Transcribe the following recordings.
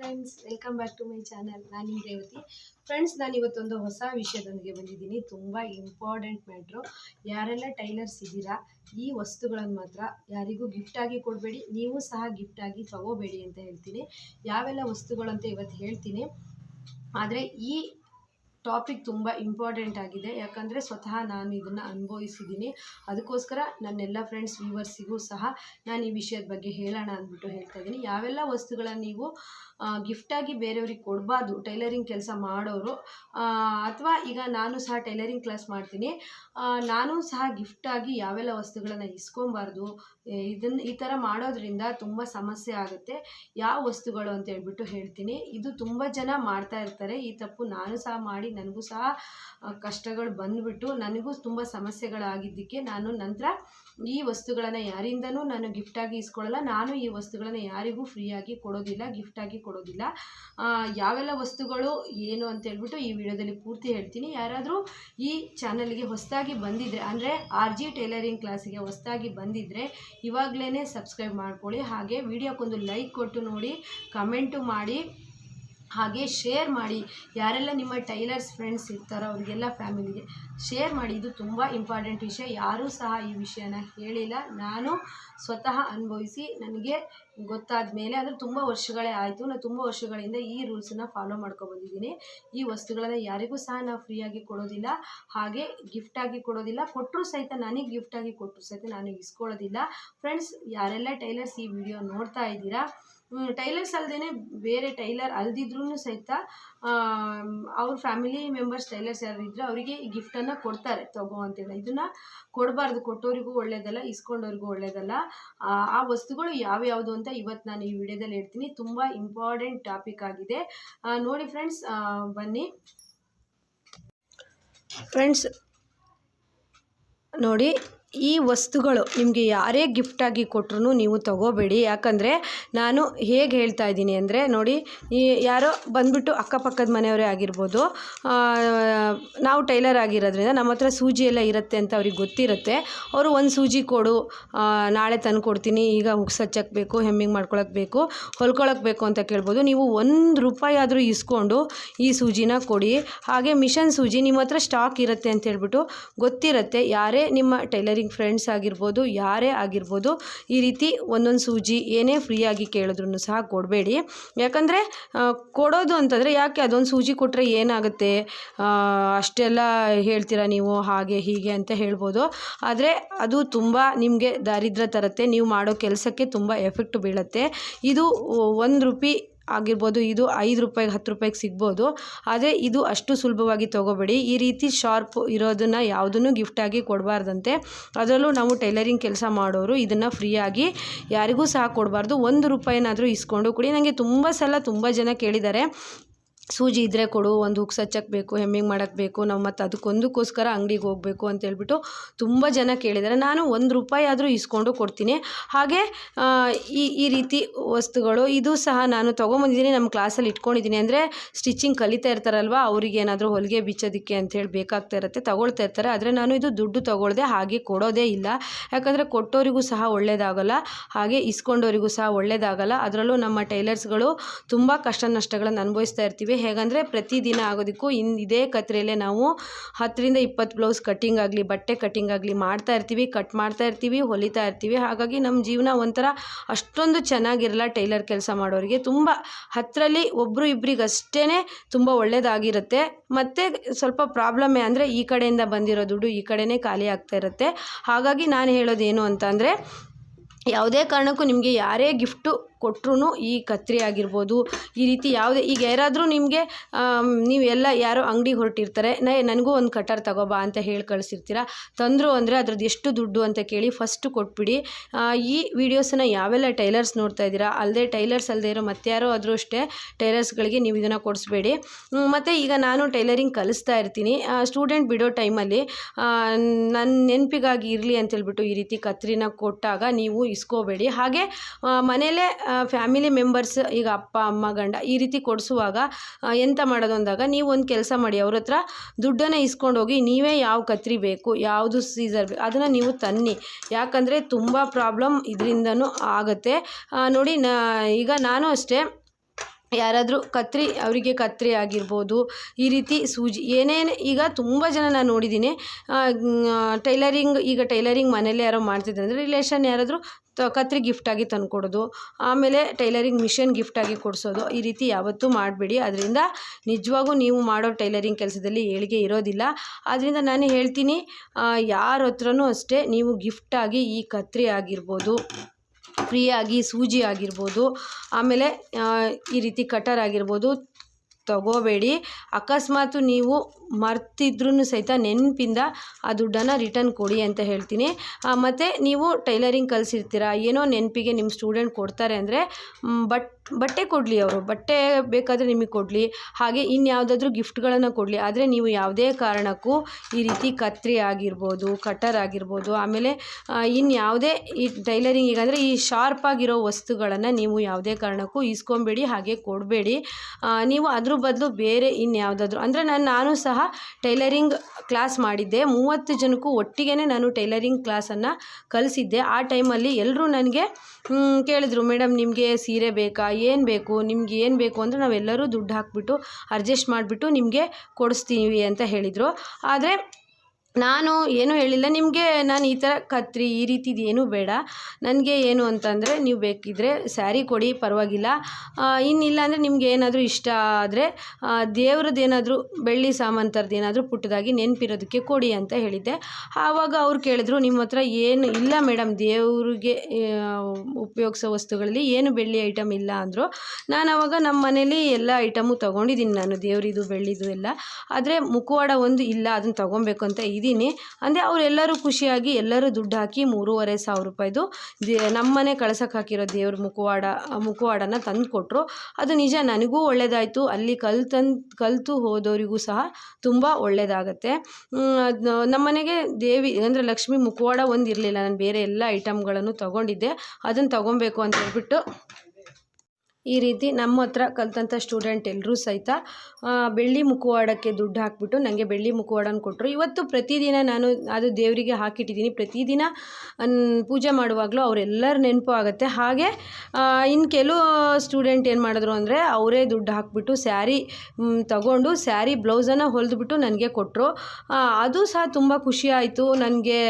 Friends welcome back to my channel ನಾನು ನಿಮ್ಮ Revathi friends ನಾನು ಇವತ್ತೊಂದು ಹೊಸ ವಿಷಯದೊಂದಿಗೆ ಬಂದಿದ್ದೀನಿ. ತುಂಬ ಇಂಪಾರ್ಟೆಂಟ್ ಮ್ಯಾಟ್ರು ಯಾರೆಲ್ಲ ಟೈಲರ್ಸ್ ಇದ್ದೀರಾ, ಈ ವಸ್ತುಗಳನ್ನು ಮಾತ್ರ ಯಾರಿಗೂ ಗಿಫ್ಟಾಗಿ ಕೊಡಬೇಡಿ, ನೀವು ಸಹ ಗಿಫ್ಟಾಗಿ ತಗೋಬೇಡಿ ಅಂತ ಹೇಳ್ತೀನಿ. ಯಾವೆಲ್ಲ ವಸ್ತುಗಳು ಅಂತ ಇವತ್ತು ಹೇಳ್ತೀನಿ. ಆದರೆ ಈ ಟಾಪಿಕ್ ತುಂಬ ಇಂಪಾರ್ಟೆಂಟ್ ಆಗಿದೆ. ಯಾಕಂದರೆ ಸ್ವತಃ ನಾನು ಇದನ್ನು ಅನುಭವಿಸಿದ್ದೀನಿ ಅದಕ್ಕೋಸ್ಕರ ನನ್ನೆಲ್ಲ ಫ್ರೆಂಡ್ಸ್ ವ್ಯೂವರ್ಸಿಗೂ ಸಹ ನಾನು ಈ ವಿಷಯದ ಬಗ್ಗೆ ಹೇಳೋಣ ಅಂದ್ಬಿಟ್ಟು ಹೇಳ್ತಾ ಇದ್ದೀನಿ. ಯಾವೆಲ್ಲ ವಸ್ತುಗಳನ್ನು ನೀವು ಗಿಫ್ಟಾಗಿ ಬೇರೆಯವ್ರಿಗೆ ಕೊಡಬಾರ್ದು ಟೈಲರಿಂಗ್ ಕೆಲಸ ಮಾಡೋರು ಅಥವಾ ಈಗ ನಾನು ಸಹ ಟೈಲರಿಂಗ್ ಕ್ಲಾಸ್ ಮಾಡ್ತೀನಿ. ನಾನು ಸಹ ಗಿಫ್ಟಾಗಿ ಯಾವೆಲ್ಲ ವಸ್ತುಗಳನ್ನು ಇಸ್ಕೊಬಾರ್ದು ಇದನ್ನು ಈ ಥರ ಮಾಡೋದ್ರಿಂದ ತುಂಬ ಸಮಸ್ಯೆ ಆಗುತ್ತೆ. ಯಾವ ವಸ್ತುಗಳು ಅಂತ ಹೇಳ್ಬಿಟ್ಟು ಹೇಳ್ತೀನಿ. ಇದು ತುಂಬ ಜನ ಮಾಡ್ತಾ ಇರ್ತಾರೆ. ಈ ತಪ್ಪು ನಾನು ಸಹ ಮಾಡಿ, ನನಗೂ ಸಹ ಕಷ್ಟಗಳು ಬಂದ್ಬಿಟ್ಟು, ನನಗೂ ತುಂಬ ಸಮಸ್ಯೆಗಳಾಗಿದ್ದಕ್ಕೆ ನಾನು ನಂತರ ಈ ವಸ್ತುಗಳನ್ನು ಯಾರಿಂದನೂ ನಾನು ಗಿಫ್ಟಾಗಿ ಇಸ್ಕೊಳ್ಳಲ್ಲ. ನಾನು ಈ ವಸ್ತುಗಳನ್ನು ಯಾರಿಗೂ ಫ್ರೀಯಾಗಿ ಕೊಡೋದಿಲ್ಲ ಗಿಫ್ಟಾಗಿ ಕೊಡೋದಿಲ್ಲ. ಯಾವೆಲ್ಲ ವಸ್ತುಗಳು ಏನು ಅಂತ ಹೇಳ್ಬಿಟ್ಟು ಈ ವಿಡಿಯೋದಲ್ಲಿ ಪೂರ್ತಿ ಹೇಳ್ತೀನಿ. ಯಾರಾದರೂ ಈ ಚಾನಲ್ಗೆ ಹೊಸದಾಗಿ ಬಂದಿದ್ದರೆ ಅಂದರೆ ಆರ್ ಜಿ ಟೈಲರಿಂಗ್ ಕ್ಲಾಸಿಗೆ ಹೊಸದಾಗಿ ಬಂದಿದ್ದರೆ ಇವಾಗಲೇ ಸಬ್ಸ್ಕ್ರೈಬ್ ಮಾಡ್ಕೊಳ್ಳಿ. ಹಾಗೆ ವಿಡಿಯೋಕ್ಕೊಂದು ಲೈಕ್ ಕೊಟ್ಟು ನೋಡಿ, ಕಮೆಂಟು ಮಾಡಿ. ಹಾಗೆ ಶೇರ್ ಮಾಡಿ ಯಾರೆಲ್ಲ ನಿಮ್ಮ ಟೈಲರ್ಸ್ ಫ್ರೆಂಡ್ಸ್ ಇರ್ತಾರೋ ಅವರಿಗೆಲ್ಲ ಫ್ಯಾಮಿಲಿಗೆ ಶೇರ್ ಮಾಡಿ. ಇದು ತುಂಬ ಇಂಪಾರ್ಟೆಂಟ್ ವಿಷಯ. ಯಾರೂ ಸಹ ಈ ವಿಷಯನ ಹೇಳಿಲ್ಲ. ನಾನು ಸ್ವತಃ ಅನುಭವಿಸಿ ನನಗೆ ಗೊತ್ತಾದ ಮೇಲೆ ಅಂದರೆ ತುಂಬ ವರ್ಷಗಳೇ ಆಯಿತು. ನಾನು ತುಂಬ ವರ್ಷಗಳಿಂದ ಈ ರೂಲ್ಸನ್ನ ಫಾಲೋ ಮಾಡ್ಕೊಬಂದಿದ್ದೀನಿ ಈ ವಸ್ತುಗಳನ್ನು ಯಾರಿಗೂ ಸಹ ನಾವು ಫ್ರೀಯಾಗಿ ಕೊಡೋದಿಲ್ಲ. ಹಾಗೆ ಗಿಫ್ಟಾಗಿ ಕೊಡೋದಿಲ್ಲ. ಕೊಟ್ಟರು ಸಹಿತ ನನಗೆ ಗಿಫ್ಟಾಗಿ ಕೊಟ್ಟರು ಸಹಿತ ನಾನು ಇಸ್ಕೊಳ್ಳೋದಿಲ್ಲ. ಫ್ರೆಂಡ್ಸ್ ಯಾರೆಲ್ಲ ಟೈಲರ್ಸ್ ಈ ವಿಡಿಯೋ ನೋಡ್ತಾ ಇದ್ದೀರಾ ಟೈಲರ್ಸ್ ಅಲ್ಲದೇ ಬೇರೆ ಟೈಲರ್ ಅಲ್ದಿದ್ರೂ ಸಹಿತ ಅವ್ರ ಫ್ಯಾಮಿಲಿ ಮೆಂಬರ್ಸ್ ಟೈಲರ್ಸ್ ಯಾರು ಇದ್ದರೆ ಅವರಿಗೆ ಈ ಗಿಫ್ಟನ್ನು ಕೊಡ್ತಾರೆ. ತಗೋ ಅಂತೇಳಿ. ಇದನ್ನು ಕೊಡಬಾರ್ದು. ಕೊಟ್ಟೋರಿಗೂ ಒಳ್ಳೇದಲ್ಲ, ಇಸ್ಕೊಂಡೋರಿಗೂ ಒಳ್ಳೇದಲ್ಲ. ಆ ಆ ವಸ್ತುಗಳು ಯಾವ್ಯಾವುದು ಅಂತ ಇವತ್ತು ನಾನು ಈ ವಿಡಿಯೋದಲ್ಲಿ ಹೇಳ್ತೀನಿ. ತುಂಬ ಇಂಪಾರ್ಟೆಂಟ್ ಟಾಪಿಕ್ ಆಗಿದೆ. ನೋಡಿ ಫ್ರೆಂಡ್ಸ್ ಬನ್ನಿ. ಫ್ರೆಂಡ್ಸ್ ನೋಡಿ ಈ ವಸ್ತುಗಳು ನಿಮಗೆ ಯಾರೇ ಗಿಫ್ಟಾಗಿ ಕೊಟ್ರೂ ನೀವು ತಗೋಬೇಡಿ. ಯಾಕಂದರೆ ನಾನು ಹೇಗೆ ಹೇಳ್ತಾ ಇದ್ದೀನಿ ಅಂದರೆ ನೋಡಿ, ಈ ಯಾರೋ ಬಂದುಬಿಟ್ಟು ಅಕ್ಕಪಕ್ಕದ ಮನೆಯವರೇ ಆಗಿರ್ಬೋದು ನಾವು ಟೈಲರ್ ಆಗಿರೋದ್ರಿಂದ ನಮ್ಮ ಹತ್ರ ಸೂಜಿ ಎಲ್ಲ ಇರುತ್ತೆ ಅಂತ ಅವ್ರಿಗೆ ಗೊತ್ತಿರುತ್ತೆ. ಅವರು ಒಂದು ಸೂಜಿ ಕೊಡು ನಾಳೆ ತಂದು ಕೊಡ್ತೀನಿ, ಈಗ ಹುಕ್ಸ್ ಹಚ್ಚಕ್ಕೆ ಬೇಕು ಹೆಮ್ಮಿಂಗ್ ಮಾಡ್ಕೊಳಕ್ಕೆ ಬೇಕು ಹೊಲ್ಕೊಳಕ್ಕೆ ಬೇಕು ಅಂತ ಕೇಳ್ಬೋದು. ನೀವು ಒಂದು ರೂಪಾಯಿ ಆದರೂ ಇಸ್ಕೊಂಡು ಈ ಸೂಜಿನ ಕೊಡಿ. ಹಾಗೆ ಮಿಷನ್ ಸೂಜಿ ನಿಮ್ಮ ಹತ್ರ ಸ್ಟಾಕ್ ಇರುತ್ತೆ ಅಂತ ಹೇಳ್ಬಿಟ್ಟು ಗೊತ್ತಿರುತ್ತೆ. ಯಾರೇ ನಿಮ್ಮ ಟೈಲರಿಂಗ್ ಫ್ರೆಂಡ್ಸ್ ಆಗಿರ್ಬೋದು, ಯಾರೇ ಆಗಿರ್ಬೋದು, ಈ ರೀತಿ ಒಂದೊಂದು ಸೂಜಿ ಏನೇ ಫ್ರೀಯಾಗಿ ಕೇಳಿದ್ರು ಸಹ ಕೊಡಬೇಡಿ. ಯಾಕಂದರೆ ಕೊಡೋದು ಅಂತಂದರೆ ಯಾಕೆ ಅದೊಂದು ಸೂಜಿ ಕೊಟ್ಟರೆ ಏನಾಗುತ್ತೆ? ಅಷ್ಟೆಲ್ಲ ಹೇಳ್ತೀರಾ ನೀವು? ಹಾಗೆ, ಹೀಗೆ ಅಂತ ಹೇಳ್ಬೋದು. ಆದರೆ ಅದು ತುಂಬ ನಿಮಗೆ ದಾರಿದ್ರ ತರುತ್ತೆ, ನೀವು ಮಾಡೋ ಕೆಲಸಕ್ಕೆ ತುಂಬ ಎಫೆಕ್ಟ್ ಬೀಳುತ್ತೆ. ಇದು ಒಂದು ರೂಪಾಯಿ ಆಗಿರ್ಬೋದು ಇದು ಐದು ರೂಪಾಯಿಗೆ ಹತ್ತು ರೂಪಾಯಿಗೆ ಸಿಗ್ಬೋದು. ಆದರೆ ಇದು ಅಷ್ಟು ಸುಲಭವಾಗಿ ತೊಗೋಬೇಡಿ. ಈ ರೀತಿ ಶಾರ್ಪ್ ಇರೋದನ್ನು ಯಾವುದನ್ನು ಗಿಫ್ಟಾಗಿ ಕೊಡಬಾರ್ದಂತೆ. ಅದರಲ್ಲೂ ನಾವು ಟೈಲರಿಂಗ್ ಕೆಲಸ ಮಾಡೋರು ಇದನ್ನು ಫ್ರೀಯಾಗಿ ಯಾರಿಗೂ ಸಹ ಕೊಡಬಾರ್ದು. ಒಂದು ರೂಪಾಯಿನಾದರೂ ಇಸ್ಕೊಂಡು ಕೊಡಿ. ನನಗೆ ತುಂಬ ಸಲ ತುಂಬ ಜನ ಕೇಳಿದ್ದಾರೆ ಸೂಜಿ ಇದ್ದರೆ ಕೊಡು, ಒಂದು ಹುಕ್ಸ್ ಹಚ್ಚಕ್ಕೆ ಬೇಕು, ಹೆಮ್ಮಿಂಗ್ ಮಾಡೋಕ್ಕೆ ಬೇಕು, ನಾವು ಮತ್ತು ಅದಕ್ಕೊಂದಕ್ಕೋಸ್ಕರ ಅಂಗಡಿಗೆ ಹೋಗಬೇಕು ಅಂತ ಹೇಳ್ಬಿಟ್ಟು ತುಂಬ ಜನ ಕೇಳಿದ್ದಾರೆ ನಾನು ಒಂದು ರೂಪಾಯಿ ಆದರೂ ಇಸ್ಕೊಂಡು ಕೊಡ್ತೀನಿ. ಹಾಗೆ ಈ ಈ ರೀತಿ ವಸ್ತುಗಳು, ಇದು ಸಹ ನಾನು ತೊಗೊಂಬಂದಿದ್ದೀನಿ ನಮ್ಮ ಕ್ಲಾಸಲ್ಲಿ ಇಟ್ಕೊಂಡಿದ್ದೀನಿ. ಅಂದರೆ ಸ್ಟಿಚಿಂಗ್ ಕಲಿತಾ ಇರ್ತಾರಲ್ವ, ಅವ್ರಿಗೆ ಏನಾದರೂ ಹೊಲಿಗೆ ಬಿಚ್ಚೋದಕ್ಕೆ ಅಂಥೇಳಿ ಬೇಕಾಗ್ತಾ ಇರುತ್ತೆ, ತಗೊಳ್ತಾ ಇರ್ತಾರೆ. ಆದರೆ ನಾನು ಇದು ದುಡ್ಡು ತೊಗೊಳ್ದೆ, ಹಾಗೆ ಕೊಡೋದೇ ಇಲ್ಲ. ಯಾಕಂದರೆ ಕೊಟ್ಟೋರಿಗೂ ಸಹ ಒಳ್ಳೇದಾಗಲ್ಲ, ಹಾಗೆ ಇಸ್ಕೊಂಡೋರಿಗೂ ಸಹ ಒಳ್ಳೇದಾಗಲ್ಲ. ಅದರಲ್ಲೂ ನಮ್ಮ ಟೈಲರ್ಸ್ಗಳು ತುಂಬ ಕಷ್ಟ ನಷ್ಟಗಳನ್ನು ಅನುಭವಿಸ್ತಾ ಇರ್ತೀವಿ. ಹೇಗಂದರೆ ಪ್ರತಿದಿನ ಆಗೋದಕ್ಕೂ ಇನ್ ಇದೇ ಕತ್ರೆಯಲ್ಲೇ ನಾವು ಹತ್ತರಿಂದ ಇಪ್ಪತ್ತು ಬ್ಲೌಸ್ ಕಟ್ಟಿಂಗ್ ಆಗಲಿ, ಬಟ್ಟೆ ಕಟ್ಟಿಂಗ್ ಆಗಲಿ ಮಾಡ್ತಾ ಇರ್ತೀವಿ, ಕಟ್ ಮಾಡ್ತಾ ಇರ್ತೀವಿ, ಹೊಲಿತಾ ಇರ್ತೀವಿ. ಹಾಗಾಗಿ ನಮ್ಮ ಜೀವನ ಒಂಥರ ಅಷ್ಟೊಂದು ಚೆನ್ನಾಗಿರಲ್ಲ ಟೈಲರ್ ಕೆಲಸ ಮಾಡೋರಿಗೆ. ತುಂಬ ಹತ್ತರಲ್ಲಿ ಒಬ್ಬರು ಇಬ್ಬರಿಗಷ್ಟೇ ತುಂಬ ಒಳ್ಳೆಯದಾಗಿರುತ್ತೆ ಮತ್ತು ಸ್ವಲ್ಪ ಪ್ರಾಬ್ಲಮ್ಮೇ ಅಂದರೆ ಈ ಕಡೆಯಿಂದ ಬಂದಿರೋ ದುಡ್ಡು ಈ ಕಡೆನೇ ಖಾಲಿ ಆಗ್ತಾ ಇರುತ್ತೆ. ಹಾಗಾಗಿ ನಾನು ಹೇಳೋದೇನು ಅಂತ ಅಂದರೆ ಯಾವುದೇ ಕಾರಣಕ್ಕೂ ನಿಮಗೆ ಯಾರೇ ಗಿಫ್ಟು ಕೊಟ್ಟರು ಈ ಕತ್ರಿ ಆಗಿರ್ಬೋದು. ಈ ರೀತಿ ಯಾವುದೇ, ಈಗ ಯಾರಾದರೂ ನಿಮಗೆ ನೀವು ಎಲ್ಲ ಯಾರೋ ಅಂಗಡಿಗೆ ಹೊರಟಿರ್ತಾರೆ, ನೇ, ನನಗೂ ಒಂದು ಕಟರ್ ತಗೋಬಾ ಅಂತ ಹೇಳಿ ಕಳಿಸಿರ್ತೀರ? ತಂದರು ಅಂದರೆ ಅದ್ರದ್ದು ಎಷ್ಟು ದುಡ್ಡು ಅಂತ ಕೇಳಿ ಫಸ್ಟು ಕೊಟ್ಬಿಡಿ. ಈ ವಿಡಿಯೋಸನ್ನು ಯಾವೆಲ್ಲ ಟೈಲರ್ಸ್ ನೋಡ್ತಾ ಇದ್ದೀರಾ? ಅಲ್ಲದೆ ಟೈಲರ್ಸ್ ಅಲ್ಲದೆ ಇರೋ ಮತ್ತಾರೋ ಆದರೂ ಅಷ್ಟೇ ಟೈಲರ್ಸ್ಗಳಿಗೆ ನೀವು ಇದನ್ನು ಕೊಡಿಸ್ಬೇಡಿ. ಮತ್ತು ಈಗ ನಾನು ಟೈಲರಿಂಗ್ ಕಲಿಸ್ತಾ ಇರ್ತೀನಿ. ಸ್ಟೂಡೆಂಟ್ ಬಿಡೋ ಟೈಮಲ್ಲಿ ನನ್ನ ನೆನಪಿಗಾಗಿ ಇರಲಿ ಅಂತೇಳ್ಬಿಟ್ಟು ಈ ರೀತಿ ಕತ್ರಿನ ಕೊಟ್ಟಾಗ ನೀವು ಇಸ್ಕೋಬೇಡಿ. ಹಾಗೆ ಮನೇಲೇ ಫ್ಯಾಮಿಲಿ ಮೆಂಬರ್ಸ್ ಈಗ ಅಪ್ಪ, ಅಮ್ಮ, ಗಂಡ ಈ ರೀತಿ ಕೊಡಿಸುವಾಗ ಎಂತ ಮಾಡೋದು ಅಂದಾಗ ನೀವು ಒಂದು ಕೆಲಸ ಮಾಡಿ, ಅವ್ರ ಹತ್ರ ದುಡ್ಡನ್ನು ಇಸ್ಕೊಂಡೋಗಿ ನೀವೇ ಯಾವ ಕತ್ರಿ ಬೇಕು, ಯಾವುದು ಸೀಸರ್ ಬೇಕು, ಅದನ್ನು ನೀವು ತನ್ನಿ. ಯಾಕಂದರೆ ತುಂಬ ಪ್ರಾಬ್ಲಮ್ ಇದರಿಂದನೂ ಆಗುತ್ತೆ. ನೋಡಿ, ನಾ, ಈಗ ನಾನು ಅಷ್ಟೇ ಯಾರಾದರೂ ಕತ್ರಿ, ಅವರಿಗೆ ಕತ್ರಿ ಆಗಿರ್ಬೋದು, ಈ ರೀತಿ ಸೂಜಿ, ಏನೇನು, ಈಗ ತುಂಬ ಜನ ನಾನು ನೋಡಿದ್ದೀನಿ ಟೈಲರಿಂಗ್ ಈಗ ಟೈಲರಿಂಗ್ ಮನೇಲಿ ಯಾರೋ ಮಾಡ್ತಿದ್ದಾರೆ ಅಂದರೆ ರಿಲೇಷನ್ ಯಾರಾದರೂ ತ, ಕತ್ರಿ ಗಿಫ್ಟಾಗಿ ತಂದುಕೊಡೋದು. ಆಮೇಲೆ ಟೈಲರಿಂಗ್ ಮಿಷನ್ ಗಿಫ್ಟಾಗಿ ಕೊಡಿಸೋದು. ಈ ರೀತಿ ಯಾವತ್ತೂ ಮಾಡಬೇಡಿ. ಅದರಿಂದ ನಿಜವಾಗೂ ನೀವು ಮಾಡೋ ಟೈಲರಿಂಗ್ ಕೆಲಸದಲ್ಲಿ ಏಳಿಗೆ ಇರೋದಿಲ್ಲ. ಆದ್ದರಿಂದ ನಾನು ಹೇಳ್ತೀನಿ ಯಾರ ಹತ್ರನೂ ಅಷ್ಟೇ ನೀವು ಗಿಫ್ಟಾಗಿ ಈ ಕತ್ರಿ ಆಗಿರ್ಬೋದು ಫ್ರೀಯಾಗಿ ಸೂಜಿ ಆಗಿರ್ಬೋದು, ಆಮೇಲೆ ಈ ರೀತಿ ಕಟರ್ ಆಗಿರ್ಬೋದು ತಗೋಬೇಡಿ. ಅಕಸ್ಮಾತು ನೀವು ಮರ್ತಿದ್ರೂ ಸಹಿತ ನೆನಪಿಂದ ಆ ದುಡ್ಡನ್ನು ರಿಟರ್ನ್ ಕೊಡಿ ಅಂತ ಹೇಳ್ತೀನಿ. ಮತ್ತು ನೀವು ಟೈಲರಿಂಗ್ ಕಲಿಸಿರ್ತೀರ? ಏನೋ ನೆನಪಿಗೆ ನಿಮ್ಮ ಸ್ಟೂಡೆಂಟ್ ಕೊಡ್ತಾರೆ ಅಂದರೆ ಬಟ್ ಬಟ್ಟೆ ಕೊಡಲಿ ಅವರು. ಬಟ್ಟೆ ಬೇಕಾದರೆ ನಿಮಗೆ ಕೊಡಲಿ. ಹಾಗೆ ಇನ್ಯಾವುದಾದ್ರೂ ಗಿಫ್ಟ್ಗಳನ್ನು ಕೊಡಲಿ. ಆದರೆ ನೀವು ಯಾವುದೇ ಕಾರಣಕ್ಕೂ ಈ ರೀತಿ ಕತ್ತರಿ ಆಗಿರ್ಬೋದು, ಕಟರ್ ಆಗಿರ್ಬೋದು, ಆಮೇಲೆ ಇನ್ಯಾವುದೇ ಈ ಟೈಲರಿಂಗ್ ಈಗ ಅಂದರೆ ಈ ಶಾರ್ಪಾಗಿರೋ ವಸ್ತುಗಳನ್ನು ನೀವು ಯಾವುದೇ ಕಾರಣಕ್ಕೂ ಇಸ್ಕೊಬೇಡಿ ಹಾಗೆ ಕೊಡಬೇಡಿ. ನೀವು ಅದ್ರ ಬದಲು ಬೇರೆ ಇನ್ಯಾವುದಾದ್ರೂ ಅಂದರೆ ನಾನು ನಾನು ಸಹ ಟೈಲರಿಂಗ್ ಕ್ಲಾಸ್ ಮಾಡಿದ್ದೆ. ಮೂವತ್ತು ಜನಕ್ಕೂ ಒಟ್ಟಿಗೆ ನಾನು ಟೈಲರಿಂಗ್ ಕ್ಲಾಸನ್ನು ಕಲಿಸಿದ್ದೆ. ಆ ಟೈಮಲ್ಲಿ ಎಲ್ಲರೂ ನನಗೆ ಕೇಳಿದ್ರು, ಮೇಡಮ್, ನಿಮಗೆ ಸೀರೆ ಬೇಕಾ? ಏನು ಬೇಕು, ನಿಮ್ಗೆ ಏನು ಬೇಕು ಅಂದರೆ ನಾವೆಲ್ಲರೂ ದುಡ್ಡು ಹಾಕಿಬಿಟ್ಟು ಅಡ್ಜಸ್ಟ್ ಮಾಡಿಬಿಟ್ಟು ನಿಮಗೆ ಕೊಡಿಸ್ತೀವಿ ಅಂತ ಹೇಳಿದರು. ಆದರೆ ನಾನು ಏನೂ ಹೇಳಿಲ್ಲ. ನಿಮಗೆ ನಾನು ಈ ಥರ ಕತ್ರಿ, ಈ ರೀತಿದು ಏನೂ ಬೇಡ. ನನಗೆ ಏನು ಅಂತಂದರೆ ನೀವು ಬೇಕಿದ್ದರೆ ಸ್ಯಾರಿ ಕೊಡಿ, ಪರವಾಗಿಲ್ಲ. ಇನ್ನಿಲ್ಲ ಅಂದರೆ ನಿಮ್ಗೆ ಏನಾದರೂ ಇಷ್ಟ ಆದರೆ ದೇವ್ರದ್ದು ಏನಾದರೂ ಬೆಳ್ಳಿ ಸಾಮಾನು ಥರದ್ದು ಏನಾದರೂ ಪುಟ್ಟದಾಗಿ ನೆನಪಿರೋದಕ್ಕೆ ಕೊಡಿ ಅಂತ ಹೇಳಿದ್ದೆ. ಆವಾಗ ಅವ್ರು ಕೇಳಿದ್ರು ನಿಮ್ಮ ಹತ್ರ ಏನು ಇಲ್ಲ ಮೇಡಮ್ ದೇವ್ರಿಗೆ ಉಪಯೋಗಿಸೋ ವಸ್ತುಗಳಲ್ಲಿ ಏನು ಬೆಳ್ಳಿ ಐಟಮ್ ಇಲ್ಲ ಅಂದರು. ನಾನು ಆವಾಗ ನಮ್ಮ ಮನೇಲಿ ಎಲ್ಲ ಐಟಮು ತೊಗೊಂಡಿದ್ದೀನಿ ನಾನು, ದೇವರಿದು, ಬೆಳ್ಳಿದು ಎಲ್ಲ. ಆದರೆ ಮುಖವಾಡ ಒಂದು ಇಲ್ಲ ಅದನ್ನು ತೊಗೊಬೇಕು ಅಂತ ಇದ್ದೀನಿ. ಅಂದರೆ ಅವರೆಲ್ಲರೂ ಖುಷಿಯಾಗಿ ಎಲ್ಲರೂ ದುಡ್ಡು ಹಾಕಿ ಮೂರುವರೆ ಸಾವಿರ ರೂಪಾಯಿದು ನಮ್ಮನೆ ಕಳ್ಸಕ್ಕೆ ಹಾಕಿರೋ ದೇವ್ರ ಮುಖವಾಡ, ಮುಖವಾಡನ ತಂದು ಕೊಟ್ಟರು ಅದು ನಿಜ ನನಗೂ ಒಳ್ಳೆಯದಾಯಿತು ಅಲ್ಲಿ ಕಲ್ತನ್ ಕಲಿತು ಹೋದವರಿಗೂ ಸಹ ತುಂಬ ಒಳ್ಳೆಯದಾಗತ್ತೆ ನಮ್ಮನೆಗೆ ದೇವಿ, ಅಂದರೆ ಲಕ್ಷ್ಮಿ ಮುಖವಾಡ ಒಂದು ಇರಲಿಲ್ಲ. ನಾನು ಬೇರೆ ಎಲ್ಲ ಐಟಮ್ಗಳನ್ನು ತೊಗೊಂಡಿದ್ದೆ. ಅದನ್ನು ತೊಗೊಬೇಕು ಅಂತ ಹೇಳ್ಬಿಟ್ಟು ಈ ರೀತಿ ನಮ್ಮ ಹತ್ರ ಕಲಿತಂಥ ಸ್ಟೂಡೆಂಟ್ ಎಲ್ಲರೂ ಸಹಿತ ಬೆಳ್ಳಿ ಮುಖವಾಡಕ್ಕೆ ದುಡ್ಡು ಹಾಕಿಬಿಟ್ಟು ನನಗೆ ಬೆಳ್ಳಿ ಮುಖವಾಡನ ಕೊಟ್ಟರು ಇವತ್ತು ಪ್ರತಿದಿನ ನಾನು ಅದು ದೇವರಿಗೆ ಹಾಕಿಟ್ಟಿದ್ದೀನಿ. ಪ್ರತಿದಿನ ಪೂಜೆ ಮಾಡುವಾಗಲೂ ಅವರೆಲ್ಲರ ನೆನಪು ಆಗುತ್ತೆ. ಹಾಗೆ ಇನ್ನು ಕೆಲವು ಸ್ಟೂಡೆಂಟ್ ಏನು ಮಾಡಿದ್ರು ಅಂದರೆ ಅವರೇ ದುಡ್ಡು ಹಾಕಿಬಿಟ್ಟು ಸ್ಯಾರಿ ತಗೊಂಡು ಸ್ಯಾರಿ, ಬ್ಲೌಸನ್ನು ಹೊಲಿದ್ಬಿಟ್ಟು ನನಗೆ ಕೊಟ್ಟರು ಅದು ಸಹ ತುಂಬ ಖುಷಿ ಆಯಿತು. ನನಗೆ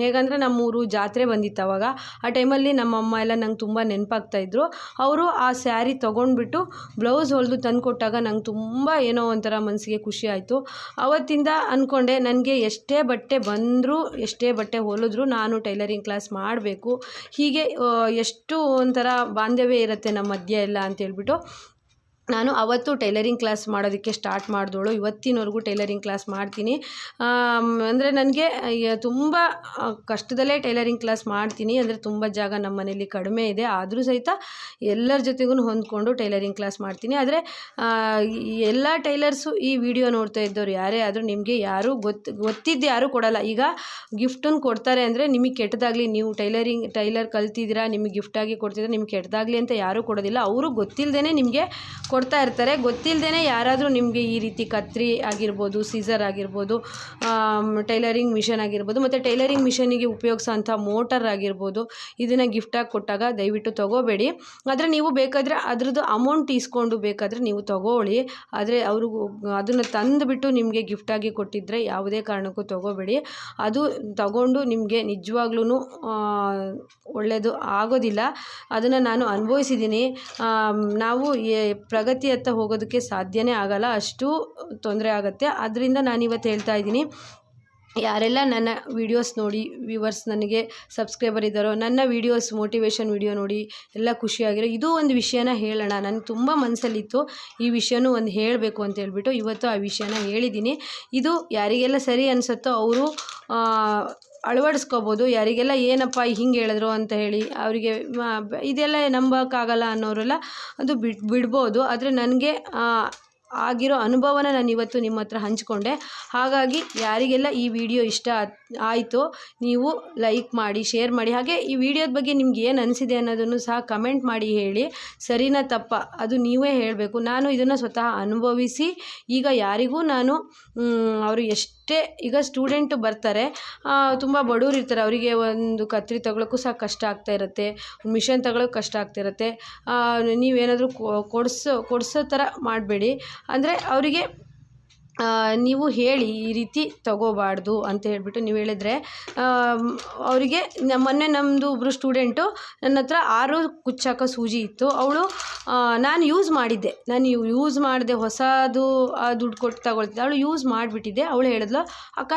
ಹೇಗಂದರೆ ನಮ್ಮೂರು ಜಾತ್ರೆ ಬಂದಿತ್ತು ಅವಾಗ. ಆ ಟೈಮಲ್ಲಿ ನಮ್ಮಮ್ಮ ಎಲ್ಲ ನಂಗೆ ತುಂಬ ನೆನಪಾಗ್ತಾಯಿದ್ರು ಅವರು ಸ್ಯಾರಿ ತೊಗೊಂಡ್ಬಿಟ್ಟು ಬ್ಲೌಸ್ ಹೊಲಿದು ತಂದು ಕೊಟ್ಟಾಗ ನಂಗೆ ತುಂಬ ಏನೋ ಒಂಥರ ಮನಸ್ಸಿಗೆ ಖುಷಿ ಆಯಿತು. ಆವತ್ತಿಂದ ಅಂದ್ಕೊಂಡೆ ನನಗೆ ಎಷ್ಟೇ ಬಟ್ಟೆ ಬಂದರೂ, ಎಷ್ಟೇ ಬಟ್ಟೆ ಹೊಲಿದ್ರು ನಾನು ಟೈಲರಿಂಗ್ ಕ್ಲಾಸ್ ಮಾಡಬೇಕು. ಹೀಗೆ ಎಷ್ಟು ಒಂಥರ ಬಾಂಧವ್ಯ ಇರುತ್ತೆ ನಮ್ಮ ಮಧ್ಯೆ ಎಲ್ಲ ಅಂತೇಳ್ಬಿಟ್ಟು ನಾನು ಅವತ್ತು ಟೈಲರಿಂಗ್ ಕ್ಲಾಸ್ ಮಾಡೋದಕ್ಕೆ ಸ್ಟಾರ್ಟ್ ಮಾಡಿದವಳು ಇವತ್ತಿನವರೆಗೂ ಟೈಲರಿಂಗ್ ಕ್ಲಾಸ್ ಮಾಡ್ತೀನಿ. ಅಂದರೆ ನನಗೆ ತುಂಬ ಕಷ್ಟದಲ್ಲೇ ಟೈಲರಿಂಗ್ ಕ್ಲಾಸ್ ಮಾಡ್ತೀನಿ. ಅಂದರೆ ತುಂಬ ಜಾಗ ನಮ್ಮ ಮನೇಲಿ ಕಡಿಮೆ ಇದೆ. ಆದರೂ ಸಹಿತ ಎಲ್ಲರ ಜೊತೆಗೂ ಹೊಂದ್ಕೊಂಡು ಟೈಲರಿಂಗ್ ಕ್ಲಾಸ್ ಮಾಡ್ತೀನಿ. ಆದರೆ ಎಲ್ಲ ಟೈಲರ್ಸು ಈ ವಿಡಿಯೋ ನೋಡ್ತಾ ಇದ್ದವ್ರು ಯಾರೇ ಆದರೂ ನಿಮಗೆ ಯಾರೂ ಗೊತ್ತು ಗೊತ್ತಿದ್ದು ಯಾರೂ ಕೊಡಲ್ಲ. ಈಗ ಗಿಫ್ಟನ್ನು ಕೊಡ್ತಾರೆ ಅಂದರೆ ನಿಮಗೆ ಕೆಟ್ಟದಾಗಲಿ ನೀವು ಟೈಲರಿಂಗ್, ಟೈಲರ್ ಕಲ್ತಿದ್ದೀರಾ, ನಿಮಗೆ ಗಿಫ್ಟಾಗಿ ಕೊಡ್ತಿದ್ರೆ ನಿಮ್ಗೆ ಕೆಟ್ಟದಾಗಲಿ ಅಂತ ಯಾರೂ ಕೊಡೋದಿಲ್ಲ. ಅವರು ಗೊತ್ತಿಲ್ಲದೇ ನಿಮಗೆ ಕೊಡ್ತಾ ಇರ್ತಾರೆ. ಗೊತ್ತಿಲ್ಲದೇ ಯಾರಾದರೂ ನಿಮಗೆ ಈ ರೀತಿ ಕತ್ರಿ ಆಗಿರ್ಬೋದು ಸೀಸರ್ ಆಗಿರ್ಬೋದು ಟೈಲರಿಂಗ್ ಮಿಷನ್ ಆಗಿರ್ಬೋದು, ಮತ್ತು ಟೈಲರಿಂಗ್ ಮಿಷನಿಗೆ ಉಪಯೋಗಿಸೋಂಥ ಮೋಟರ್ ಆಗಿರ್ಬೋದು, ಇದನ್ನು ಗಿಫ್ಟಾಗಿ ಕೊಟ್ಟಾಗ ದಯವಿಟ್ಟು ತೊಗೋಬೇಡಿ. ಆದರೆ ನೀವು ಬೇಕಾದರೆ ಅದ್ರದ್ದು ಅಮೌಂಟ್ ಇಸ್ಕೊಂಡು ಬೇಕಾದರೆ ನೀವು ತೊಗೊಳ್ಳಿ ಆದರೆ ಅವರು ಅದನ್ನು ತಂದುಬಿಟ್ಟು ನಿಮಗೆ ಗಿಫ್ಟಾಗಿ ಕೊಟ್ಟಿದ್ದರೆ ಯಾವುದೇ ಕಾರಣಕ್ಕೂ ತೊಗೋಬೇಡಿ. ಅದು ತಗೊಂಡು ನಿಮಗೆ ನಿಜವಾಗ್ಲೂ ಒಳ್ಳೆಯದು ಆಗೋದಿಲ್ಲ. ಅದನ್ನು ನಾನು ಅನುಭವಿಸಿದ್ದೀನಿ ನಾವು ಪ್ರಗ ಪ್ರಗತಿಯತ್ತ ಹೋಗೋದಕ್ಕೆ ಸಾಧ್ಯವೇ ಆಗೋಲ್ಲ. ಅಷ್ಟು ತೊಂದರೆ ಆಗುತ್ತೆ. ಅದರಿಂದ ನಾನಿವತ್ತು ಹೇಳ್ತಾ ಇದ್ದೀನಿ, ಯಾರೆಲ್ಲ ನನ್ನ ವೀಡಿಯೋಸ್ ನೋಡಿ ವ್ಯೂವರ್ಸ್ ನನಗೆ ಸಬ್ಸ್ಕ್ರೈಬರ್ ಇದ್ದಾರೋ, ನನ್ನ ವೀಡಿಯೋಸ್ ಮೋಟಿವೇಶನ್ ವೀಡಿಯೋ ನೋಡಿ ಎಲ್ಲ ಖುಷಿಯಾಗಿರೋ, ಇದು ಒಂದು ವಿಷಯನ ಹೇಳೋಣ. ನನಗೆ ತುಂಬ ಮನಸ್ಸಲ್ಲಿತ್ತು ಈ ವಿಷಯನೂ ಒಂದು ಹೇಳಬೇಕು ಅಂತ ಹೇಳ್ಬಿಟ್ಟು ಇವತ್ತು ಆ ವಿಷಯನ ಹೇಳಿದ್ದೀನಿ. ಇದು ಯಾರಿಗೆಲ್ಲ ಸರಿ ಅನಿಸುತ್ತೋ, ಅವರು ಅಳವಡಿಸ್ಕೋಬೋದು, ಯಾರಿಗೆಲ್ಲ ಏನಪ್ಪ ಹಿಂಗೆ ಹೇಳಿದ್ರು ಅಂತ ಹೇಳಿ ಅವರಿಗೆ ಇದೆಲ್ಲ ನಂಬೋಕ್ಕಾಗಲ್ಲ ಅನ್ನೋರೆಲ್ಲ ಅದು ಬಿಟ್ಟು ಬಿಡ್ಬೋದು. ಆದರೆ ನನಗೆ ಆಗಿರೋ ಅನುಭವನ ನಾನು ಇವತ್ತು ನಿಮ್ಮ ಹತ್ರ ಹಂಚಿಕೊಂಡೆ. ಹಾಗಾಗಿ ಯಾರಿಗೆಲ್ಲ ಈ ವಿಡಿಯೋ ಇಷ್ಟ ಆಯಿತು ನೀವು ಲೈಕ್ ಮಾಡಿ, ಶೇರ್ ಮಾಡಿ. ಹಾಗೆ ಈ ವಿಡಿಯೋದ ಬಗ್ಗೆ ನಿಮ್ಗೆ ಏನು ಅನಿಸಿದೆ ಅನ್ನೋದನ್ನು ಸಹ ಕಮೆಂಟ್ ಮಾಡಿ ಹೇಳಿ. ಸರಿನಾ ತಪ್ಪ? ಅದು ನೀವೇ ಹೇಳಬೇಕು. ನಾನು ಇದನ್ನು ಸ್ವತಃ ಅನುಭವಿಸಿ ಈಗ ಯಾರಿಗೂ ನಾನು ಅವರು ಎಷ್ಟು ಎಷ್ಟೇ ಈಗ ಸ್ಟೂಡೆಂಟ್ ಬರ್ತಾರೆ. ತುಂಬ ಬಡವ್ರು ಇರ್ತಾರೆ. ಅವರಿಗೆ ಒಂದು ಕತ್ರಿ ತಗೊಳ್ಳೋಕ್ಕೂ ಸಹ ಕಷ್ಟ ಆಗ್ತಾ ಇರುತ್ತೆ. ಮಿಷನ್ ತಗೊಳ್ಳೋಕೆ ಕಷ್ಟ ಆಗ್ತಾ ಇರುತ್ತೆ. ನೀವೇನಾದರೂ ಕೊಡಿಸೋ ಕೊಡಿಸೋ ಥರ ಮಾಡಬೇಡಿ. ಅಂದರೆ ಅವರಿಗೆ ನೀವು ಹೇಳಿ ಈ ರೀತಿ ತಗೋಬಾರ್ದು ಅಂತ ಹೇಳಿಬಿಟ್ಟು ನೀವು ಹೇಳಿದ್ರೆ ಅವರಿಗೆ ಮೊನ್ನೆ ನಮ್ಮದು ಒಬ್ಬರು ಸ್ಟೂಡೆಂಟು ನನ್ನ ಹತ್ರ ಆರು ಕುಚ್ಚಾಕೋ ಸೂಜಿ ಇತ್ತು. ಅವಳು ನಾನು ಯೂಸ್ ಮಾಡಿದ್ದೆ. ನಾನು ಯೂಸ್ ಮಾಡಿದೆ, ಹೊಸದು ದುಡ್ಡು ಕೊಟ್ಟು ತಗೊಳ್ತಿದ್ದೆ. ಅವಳು ಯೂಸ್ ಮಾಡಿಬಿಟ್ಟಿದ್ದೆ. ಅವಳು ಹೇಳಿದ್ಲು, ಅಕ್ಕ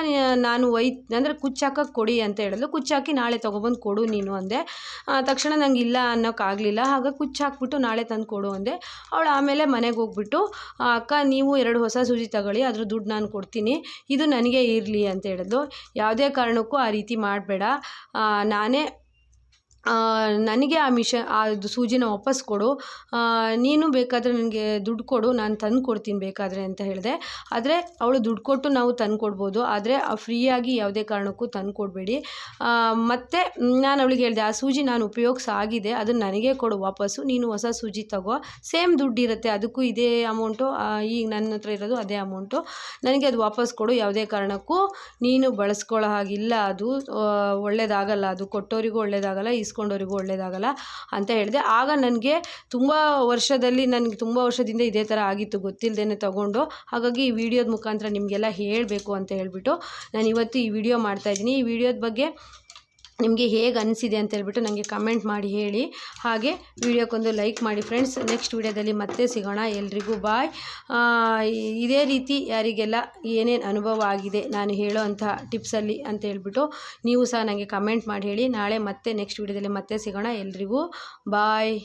ನಾನು ಒಯ್ ಅಂದರೆ ಕುಚ್ಚಾಕಕ್ಕೆ ಕೊಡಿ ಅಂತ ಹೇಳಿದ್ಲು. ಕುಚ್ಚಾಕಿ ನಾಳೆ ತೊಗೊಬಂದು ಕೊಡು ನೀನು ಅಂದೆ. ತಕ್ಷಣ ನಂಗೆ ಇಲ್ಲ ಅನ್ನೋಕ್ಕಾಗಲಿಲ್ಲ ಆಗ ಕುಚ್ಚಾಕ್ಬಿಟ್ಟು ನಾಳೆ ತಂದು ಕೊಡು ಅಂದೆ. ಅವಳು ಆಮೇಲೆ ಮನೆಗೆ ಹೋಗ್ಬಿಟ್ಟು ಅಕ್ಕ, ನೀವು ಎರಡು ಹೊಸ ಸೂಜಿ ತಗೊಳ್ಳಿ. ಅದ್ರ ದುಡ್ಡು ನಾನು ಕೊಡ್ತೀನಿ, ಇದು ನನಗೆ ಇರಲಿ ಅಂತ ಹೇಳಿದ್ಲು. ಯಾವುದೇ ಕಾರಣಕ್ಕೂ ಆ ರೀತಿ ಮಾಡಬೇಡ. ನಾನೇ ನನಗೆ ಆ ಮಿಷ, ಆ ಸೂಜಿನ ವಾಪಸ್ ಕೊಡು. ನೀನು ಬೇಕಾದರೆ ನನಗೆ ದುಡ್ಡು ಕೊಡು, ನಾನು ತಂದು ಕೊಡ್ತೀನಿ ಬೇಕಾದರೆ ಅಂತ ಹೇಳಿದೆ. ಆದರೆ ಅವಳು ದುಡ್ಡು ಕೊಟ್ಟು ನಾವು ತಂದು ಕೊಡ್ಬೋದು ಆದರೆ ಫ್ರೀಯಾಗಿ ಯಾವುದೇ ಕಾರಣಕ್ಕೂ ತಂದು ಕೊಡಬೇಡಿ ಮತ್ತು ನಾನು ಅವಳಿಗೆ ಹೇಳಿದೆ, ಆ ಸೂಜಿ ನಾನು ಉಪಯೋಗಿಸ ಆಗಿದೆ ಅದನ್ನು ನನಗೆ ಕೊಡು ವಾಪಸ್ಸು. ನೀನು ಹೊಸ ಸೂಜಿ ತಗೋ. ಸೇಮ್ ದುಡ್ಡು ಇರುತ್ತೆ, ಅದಕ್ಕೂ ಇದೇ ಅಮೌಂಟು. ಈಗ ನನ್ನ ಹತ್ರ ಇರೋದು ಅದೇ ಅಮೌಂಟು. ನನಗೆ ಅದು ವಾಪಸ್ ಕೊಡು, ಯಾವುದೇ ಕಾರಣಕ್ಕೂ. ನೀನು ಬಳಸ್ಕೊಳ್ಳೋ ಹಾಗಿಲ್ಲ ಅದು. ಒಳ್ಳೇದಾಗಲ್ಲ ಅದು. ಕೊಟ್ಟೋರಿಗೂ ಒಳ್ಳೇದಾಗಲ್ಲ ಇಸ್ಕೊಂಡವರಿಗೂ ಒಳ್ಳೇದಾಗಲ್ಲ ಅಂತ ಹೇಳಿದೆ. ಆಗ ನನಗೆ ತುಂಬ ವರ್ಷದಲ್ಲಿ, ನನಗೆ ತುಂಬ ವರ್ಷದಿಂದ ಇದೇ ಥರ ಆಗಿತ್ತು ಗೊತ್ತಿಲ್ಲದೇ ತೊಗೊಂಡು. ಹಾಗಾಗಿ ಈ ವಿಡಿಯೋದ ಮುಖಾಂತರ ನಿಮಗೆಲ್ಲ ಹೇಳಬೇಕು ಅಂತ ಹೇಳಿಬಿಟ್ಟು ನಾನು ಇವತ್ತು ಈ ವಿಡಿಯೋ ಮಾಡ್ತಾಯಿದ್ದೀನಿ ಈ ವಿಡಿಯೋದ ಬಗ್ಗೆ ನಿಮಗೆ ಹೇಗೆ ಅನಿಸಿದೆ ಅಂತ ಹೇಳ್ಬಿಟ್ಟು ನನಗೆ ಕಮೆಂಟ್ ಮಾಡಿ ಹೇಳಿ. ಹಾಗೆ ವಿಡಿಯೋಕ್ಕೊಂದು ಲೈಕ್ ಮಾಡಿ ಫ್ರೆಂಡ್ಸ್ ನೆಕ್ಸ್ಟ್ ವಿಡಿಯೋದಲ್ಲಿ ಮತ್ತೆ ಸಿಗೋಣ. ಎಲ್ರಿಗೂ ಬಾಯ್ ಇದೇ ರೀತಿ ಯಾರಿಗೆಲ್ಲ ಏನೇನು ಅನುಭವ ಆಗಿದೆ ನಾನು ಹೇಳೋ ಅಂತಹ ಟಿಪ್ಸಲ್ಲಿ ಅಂತ ಹೇಳ್ಬಿಟ್ಟು ನೀವು ಸಹ ನನಗೆ ಕಮೆಂಟ್ ಮಾಡಿ ಹೇಳಿ. ನಾಳೆ ಮತ್ತೆ ನೆಕ್ಸ್ಟ್ ವಿಡಿಯೋದಲ್ಲಿ ಮತ್ತೆ ಸಿಗೋಣ. ಎಲ್ರಿಗೂ ಬಾಯ್